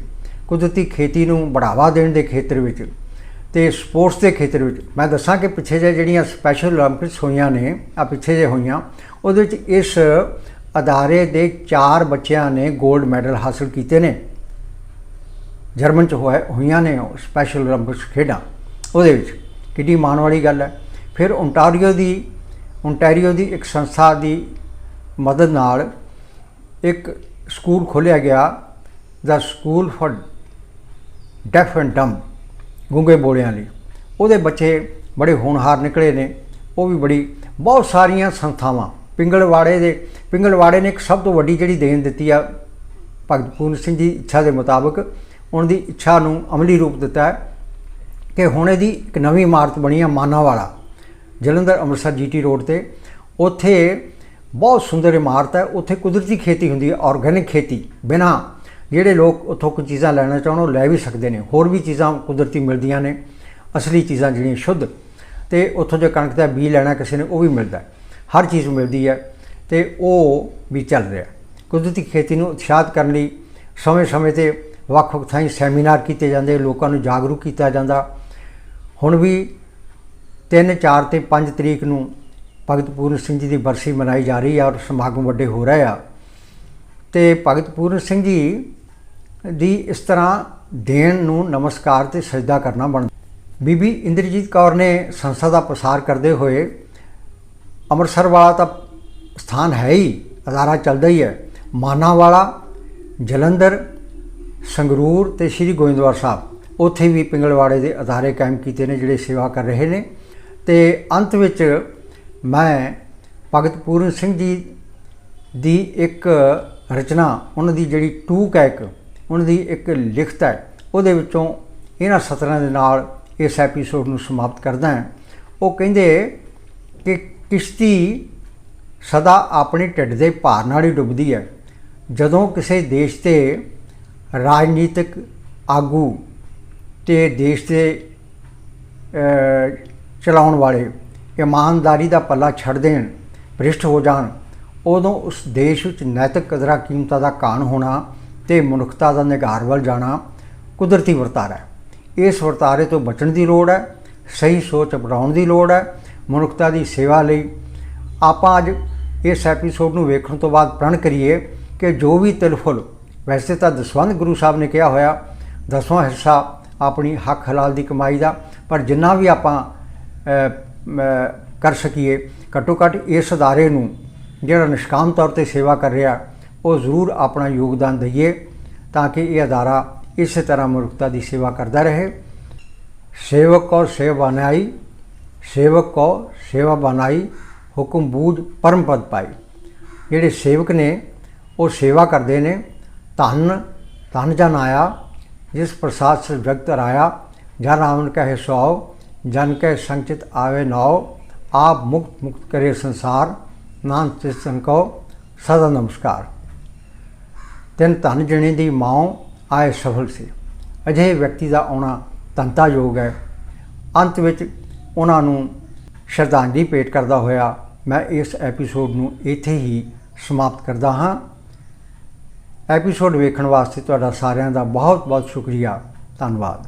ਕੁਦਰਤੀ ਖੇਤੀ ਨੂੰ ਬੜਾਵਾ ਦੇਣ ਦੇ ਖੇਤਰ ਵਿੱਚ ਤੇ ਸਪੋਰਟਸ ਦੇ ਖੇਤਰ ਵਿੱਚ, ਮੈਂ ਦੱਸਾਂ ਕਿ ਪਿੱਛੇ ਜੇ ਜਿਹੜੀਆਂ ਸਪੈਸ਼ਲ 올림픽ਸ ਹੋਈਆਂ ਨੇ ਆ ਪਿੱਛੇ ਜੇ ਹੋਈਆਂ, ਉਹਦੇ ਵਿੱਚ ਇਸ ਅਦਾਰੇ ਦੇ ਚਾਰ ਬੱਚਿਆਂ ਨੇ 골ਡ ਮੈਡਲ ਹਾਸਲ ਕੀਤੇ ਨੇ। ਜਰਮਨ ਚ ਹੋਇਆ ਹੋਈਆਂ ਨੇ ਸਪੈਸ਼ਲ 올림픽ਸ ਖੇਡਾਂ। ਉਹਦੇ ਵਿੱਚ ਕਿੱਡੀ ਮਾਣ ਵਾਲੀ ਗੱਲ ਹੈ। ਫਿਰ ਓਨਟਾਰੀਓ ਦੀ ਓਨਟਾਰੀਓ ਦੀ ਇੱਕ ਸੰਸਥਾ ਦੀ ਮਦਦ ਨਾਲ ਇੱਕ ਸਕੂਲ ਖੋਲ੍ਹਿਆ ਗਿਆ। ਦਾ school for deaf and dumb ਗੂੰਗੇ ਬੋਲਿਆਂ ਲਈ। ਉਹਦੇ ਬੱਚੇ ਬੜੇ ਹੋਣਹਾਰ ਨਿਕਲੇ ਨੇ। ਉਹ ਵੀ ਬੜੀ ਬਹੁਤ ਸਾਰੀਆਂ ਸੰਸਥਾਵਾਂ ਪਿੰਗਲਵਾੜੇ ਦੇ, ਪਿੰਗਲਵਾੜੇ ਨੇ ਇੱਕ ਸਭ ਤੋਂ ਵੱਡੀ ਜਿਹੜੀ ਦੇਣ ਦਿੱਤੀ ਆ ਭਗਤ ਪੂਰਨ ਸਿੰਘ ਦੀ ਇੱਛਾ ਦੇ ਮੁਤਾਬਕ, ਉਹਨਾਂ ਦੀ ਇੱਛਾ ਨੂੰ ਅਮਲੀ ਰੂਪ ਦਿੱਤਾ ਹੈ ਕਿ ਹੁਣ ਇਹਦੀ ਇੱਕ ਨਵੀਂ ਇਮਾਰਤ ਬਣੀ ਆ ਮਾਨਾਵਾਲਾ, ਜਲੰਧਰ ਅੰਮ੍ਰਿਤਸਰ ਜੀਟੀ ਰੋਡ ਤੇ ਉੱਥੇ ਬਹੁਤ ਸੁੰਦਰ ਇਮਾਰਤ ਹੈ, ਉੱਥੇ ਕੁਦਰਤੀ ਖੇਤੀ ਹੁੰਦੀ ਹੈ, ਆਰਗੈਨਿਕ ਖੇਤੀ, ਬਿਨਾ ਜਿਹੜੇ ਲੋਕ ਉੱਥੋਂ ਕੁਝ ਚੀਜ਼ਾਂ ਲੈਣਾ ਚਾਹਣ, ਉਹ ਲੈ ਵੀ ਸਕਦੇ ਨੇ, ਹੋਰ ਵੀ ਚੀਜ਼ਾਂ ਕੁਦਰਤੀ ਮਿਲਦੀਆਂ ਨੇ, ਅਸਲੀ ਚੀਜ਼ਾਂ ਜਿਹੜੀਆਂ ਸ਼ੁੱਧ, ਤੇ ਉੱਥੋਂ ਜੇ ਕਣਕ ਦਾ ਬੀਜ ਲੈਣਾ ਕਿਸੇ ਨੇ, ਉਹ ਵੀ ਮਿਲਦਾ ਹੈ। ਹਰ ਚੀਜ਼ ਮਿਲਦੀ ਹੈ ਤੇ ਉਹ ਵੀ ਚੱਲ ਰਿਹਾ ਕੁਦਰਤੀ ਖੇਤੀ ਨੂੰ ਉਤਸ਼ਾਹਿਤ ਕਰਨ ਲਈ ਸਮੇਂ-ਸਮੇਂ ਤੇ ਵੱਖ-ਵੱਖ ਥਾਈਂ ਸੈਮੀਨਾਰ ਕੀਤੇ ਜਾਂਦੇ, ਲੋਕਾਂ ਨੂੰ ਜਾਗਰੂਕ ਕੀਤਾ ਜਾਂਦਾ। ਹੁਣ ਵੀ 3 4 ਤੇ 5 ਤਰੀਕ ਨੂੰ ਭਗਤ ਪੂਰਨ ਸਿੰਘ ਜੀ ਦੀ ਬਰਸੀ ਮਨਾਈ ਜਾ ਰਹੀ ਹੈ ਔਰ ਸਮਾਗਮ ਵੱਡੇ ਹੋ ਰਹੇ ਆ। ਤੇ ਭਗਤ ਪੂਰਨ ਸਿੰਘ ਜੀ ਦੀ ਇਸ ਤਰ੍ਹਾਂ ਦੇਣ ਨੂੰ ਨਮਸਕਾਰ ਤੇ ਸਜਦਾ ਕਰਨਾ ਬਣ ਬੀਬੀ ਇੰਦਰਜੀਤ ਕੌਰ ਨੇ ਸੰਸਦ ਦਾ ਪ੍ਰਸਾਰ ਕਰਦੇ ਹੋਏ ਅੰਮ੍ਰਿਤਸਰ ਵਾਲਾ ਤਾਂ ਸਥਾਨ ਹੈ ਹੀ, ਅਦਾਰਾ ਚੱਲਦਾ ਹੀ ਹੈ। ਮਾਨਾ ਵਾਲਾ, ਜਲੰਧਰ, ਸੰਗਰੂਰ ਤੇ ਸ੍ਰੀ ਗੋਇੰਦਵਾਲ ਸਾਹਿਬ, ਉੱਥੇ ਵੀ ਪਿੰਗਲਵਾੜੇ ਦੇ ਅਦਾਰੇ ਕਾਇਮ ਕੀਤੇ ਨੇ, ਜਿਹੜੇ ਸੇਵਾ ਕਰ ਰਹੇ ਨੇ। ਤੇ ਅੰਤ ਵਿੱਚ ਮੈਂ ਭਗਤ ਪੂਰਨ ਸਿੰਘ ਜੀ ਦੀ ਇੱਕ ਰਚਨਾ, ਉਹਨਾਂ ਦੀ ਜਿਹੜੀ ਟੂਕ ਹੈ ਇੱਕ, ਉਹਨਾਂ ਦੀ ਇੱਕ ਲਿਖਤ ਹੈ, ਉਹਦੇ ਵਿੱਚੋਂ ਇਹਨਾਂ ਸਤਰਾਂ ਦੇ ਨਾਲ ਇਸ ਐਪੀਸੋਡ ਨੂੰ ਸਮਾਪਤ ਕਰਦਾ ਹਾਂ। ਉਹ ਕਹਿੰਦੇ ਕਿ ਕਿਸ਼ਤੀ ਸਦਾ ਆਪਣੇ ਢਿੱਡ ਦੇ ਭਾਰ ਨਾਲ ਹੀ ਡੁੱਬਦੀ ਹੈ। ਜਦੋਂ ਕਿਸੇ ਦੇਸ਼ ਤੇ ਰਾਜਨੀਤਿਕ ਆਗੂ ਤੇ ਦੇਸ਼ ਦੇ ਚਲਾਉਣ ਵਾਲੇ ਇਮਾਨਦਾਰੀ ਦਾ ਪੱਲਾ ਛੱਡ ਦੇਣ, ਭ੍ਰਿਸ਼ਟ ਹੋ ਜਾਣ, ਉਦੋਂ ਉਸ ਦੇਸ਼ ਵਿੱਚ ਨੈਤਿਕ ਕਦਰਾਂ ਕੀਮਤਾਂ ਦਾ ਕਾਣ ਹੋਣਾ ਤੇ ਮਨੁੱਖਤਾ ਦਾ ਨਿਗਾਰ ਵੱਲ ਜਾਣਾ ਕੁਦਰਤੀ ਵਰਤਾਰਾ ਹੈ। ਇਸ ਵਰਤਾਰੇ ਤੋਂ ਬਚਣ ਦੀ ਲੋੜ ਹੈ, ਸਹੀ ਸੋਚ ਅਪਣਾਉਣ ਦੀ ਲੋੜ ਹੈ ਮਨੁੱਖਤਾ ਦੀ ਸੇਵਾ ਲਈ ਆਪਾਂ ਅੱਜ ਇਸ ਐਪੀਸੋਡ ਨੂੰ ਵੇਖਣ ਤੋਂ ਬਾਅਦ ਪ੍ਰਣ ਕਰੀਏ ਕਿ ਜੋ ਵੀ ਤਿਲਫੁਲ ਵੈਸੇ ਤਾਂ ਦਸਵੰਦ ਗੁਰੂ ਸਾਹਿਬ ਨੇ ਕਿਹਾ ਹੋਇਆ, ਦਸਵਾਂ ਹਿੱਸਾ ਆਪਣੀ ਹੱਕ ਹਲਾਲ ਦੀ ਕਮਾਈ ਦਾ, ਪਰ ਜਿੰਨਾ ਵੀ ਆਪਾਂ ਕਰ ਸਕੀਏ ਘੱਟੋ ਘੱਟ ਇਸ ਅਦਾਰੇ ਨੂੰ ਜਿਹੜਾ ਨਿਸ਼ਕਾਮ ਤੌਰ ਤੇ ਸੇਵਾ ਕਰ ਰਿਹਾ, ਉਹ ਜ਼ਰੂਰ ਆਪਣਾ ਯੋਗਦਾਨ ਦਈਏ ਤਾਂ ਕਿ ਇਹ ਅਦਾਰਾ ਇਸੇ ਤਰ੍ਹਾਂ ਮਨੁੱਖਤਾ ਦੀ ਸੇਵਾ ਕਰਦਾ ਰਹੇ। ਸੇਵਕ ਔਰ ਸੇਵਾਨਾਈ ਸੇਵਕ ਕੋ ਸੇਵਾ ਬਨਾਈ ਹੁਕਮ ਬੂਝ ਪਰਮ ਪਦ ਪਾਈ। ਜਿਹੜੇ ਸੇਵਕ ਨੇ, ਉਹ ਸੇਵਾ ਕਰਦੇ ਨੇ। ਧਨ ਧਨ ਜਨ ਆਇਆ, ਜਿਸ ਪ੍ਰਸਾਦ ਸਿਰ ਜਗਤ ਰਾਇਆ ਜਨ ਆਵਨ ਕਹੇ ਸੋ, ਜਨ ਕੈ ਸੰਚਿਤ ਆਵੇ ਨਾਉ ਆਪ ਮੁਕਤ ਮੁਕਤ ਕਰੇ ਸੰਸਾਰ ਨਾਮ ਸਿਸਨ ਕੋ ਸਦਾ ਨਮਸਕਾਰ। ਤਿੰਨ ਧਨ ਜਣੇ ਦੀ ਮਾਂ ਆਏ ਸਫਲ ਸੀ। ਅਜਿਹੇ ਵਿਅਕਤੀ ਦਾ ਆਉਣਾ ਤੰਤਾ ਯੋਗ ਹੈ। ਅੰਤ ਵਿੱਚ ਉਹਨਾਂ ਨੂੰ ਸ਼ਰਧਾਂਜਲੀ ਭੇਟ ਕਰਦਾ ਹੋਇਆ ਮੈਂ ਇਸ ਐਪੀਸੋਡ ਨੂੰ ਇੱਥੇ ਹੀ ਸਮਾਪਤ ਕਰਦਾ ਹਾਂ। ਐਪੀਸੋਡ ਵੇਖਣ ਵਾਸਤੇ ਤੁਹਾਡਾ ਸਾਰਿਆਂ ਦਾ ਬਹੁਤ ਬਹੁਤ ਸ਼ੁਕਰੀਆ। ਧੰਨਵਾਦ।